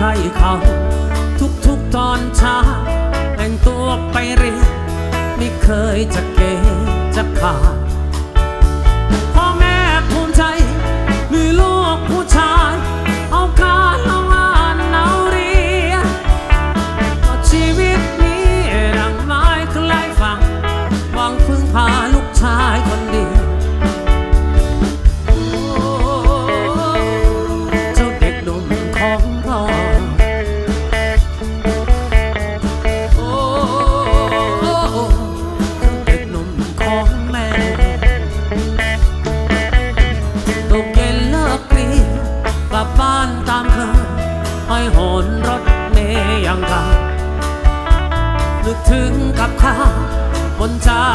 ใครเขาทุกทุกตอนเช้าแต่งตัวไปเรียนไม่เคยจะเกจะขาดพ่อแม่ภูมิใจมีลูกผู้ชาย เอาการเอางานเอาเรียนชีวิตนี้ดังไม้ใครฟังหวังพึ่งพาลูกชายคนดี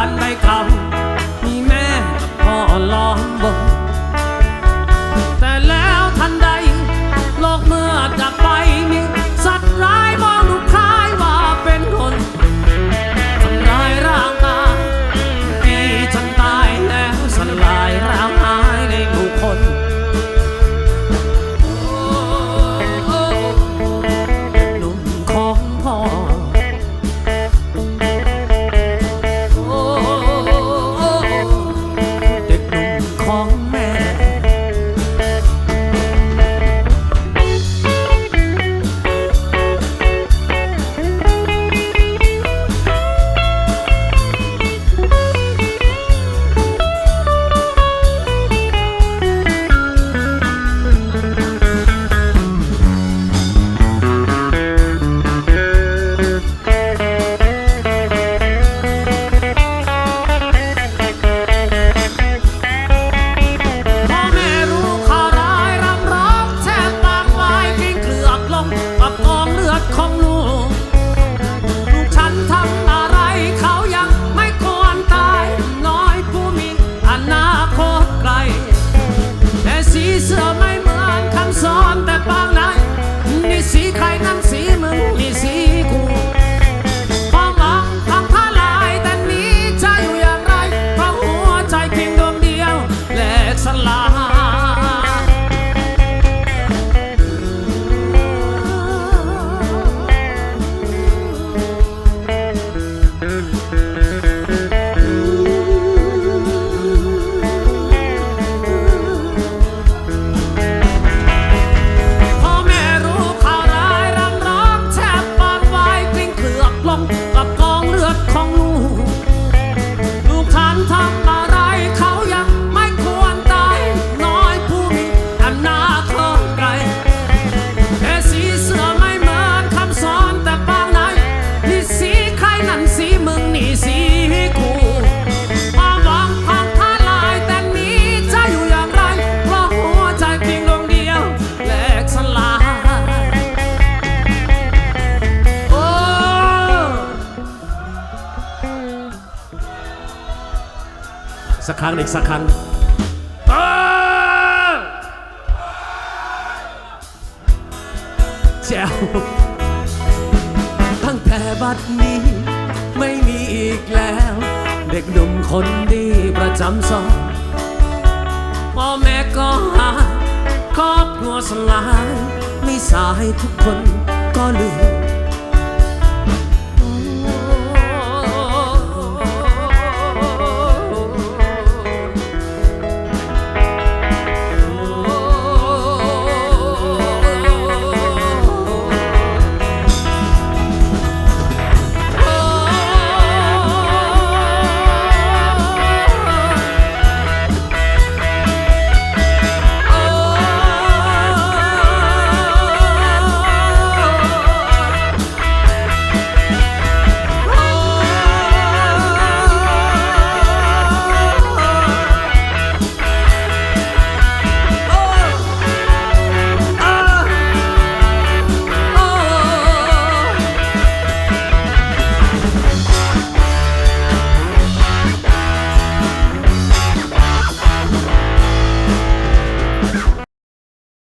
านใม่คำ สักครั้งหนึ่สักครั้งเจ้าตั้งแต่บัดนี้ไม่มีอีกแล้ว เด็กหนุ่มคนดีประจำซอยพ่อแม่ก็หาครอบครัวสลายไม่สายทุกคนก็ลืม